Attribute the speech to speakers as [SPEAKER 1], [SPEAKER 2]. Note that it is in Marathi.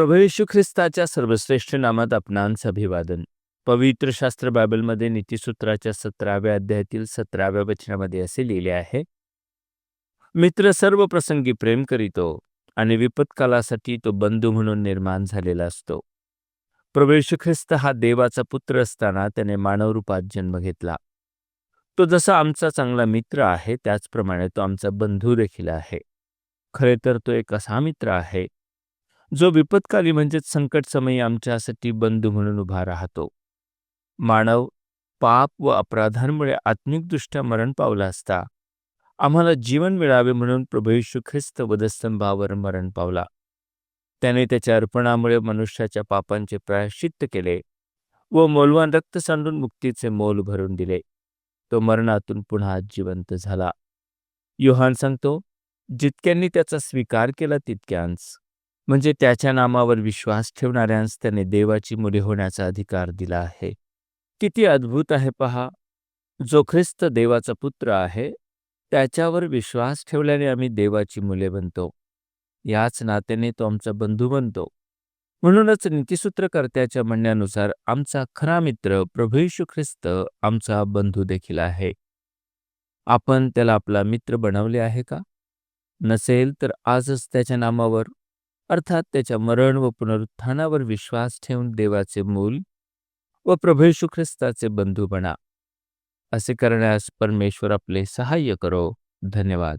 [SPEAKER 1] प्रभू येशू ख्रिस्ताच्या सर्वश्रेष्ठ नामात आपणांस अभिवादन पवित्र शास्त्र बायबलमध्ये नीतिसूत्राच्या सतराव्या अध्यायातील सतराव्या वचनामध्ये असे लिहिले आहे. मित्र सर्व प्रसंगी प्रेम करीतो आणि विपत्कालासाठी तो बंधू म्हणून निर्माण झालेला असतो. प्रभू येशू ख्रिस्त हा देवाचा पुत्र असताना त्याने मानवरूपात जन्म घेतला. तो जसा आमचा चांगला मित्र आहे त्याचप्रमाणे तो आमचा बंधू देखील आहे. खरे तर तो एक असा मित्र आहे जो विपत्काली म्हणजेच संकट समयी आमच्यासाठी बंधू म्हणून उभा राहतो. मानव पाप व अपराधांमुळे आत्मिकदृष्ट्या मरण पावला असता आम्हाला जीवन मिळावे म्हणून प्रभू येशू ख्रिस्त वधस्तंभावर मरण पावला. त्याने त्याच्या अर्पणामुळे मनुष्याच्या पापांचे प्रायश्चित्त केले व मौलवान रक्त सांडून मुक्तीचे मोल भरून दिले. तो मरणातून पुन्हा जिवंत झाला. योहान सांगतो जितक्यांनी त्याचा स्वीकार केला तितक्यांच. म्हणजे त्याच्या नामावर विश्वास ठेवणाऱ्यांस त्याने देवाची मुले होण्याचा अधिकार दिला आहे. किती अद्भुत आहे पहा. जो ख्रिस्त देवाचा पुत्र आहे त्याच्यावर विश्वास ठेवल्याने आम्ही देवाची मुले बनतो. याच नात्याने तो आमचा बंधू बनतो. म्हणूनच नीतिसूत्रकर्त्याच्या म्हणण्यानुसार आमचा खरा मित्र प्रभू ख्रिस्त आमचा बंधू देखील आहे. आपण त्याला आपला मित्र बनवले आहे का? नसेल तर आजच त्याच्या नामावर अर्थात त्याच्या मरण व पुनरुत्थानावर विश्वास ठेवून देवाचे मूल व प्रभू ख्रिस्ताचे बंधू बना. असे करण्यास परमेश्वर आपले सहाय्य करो. धन्यवाद.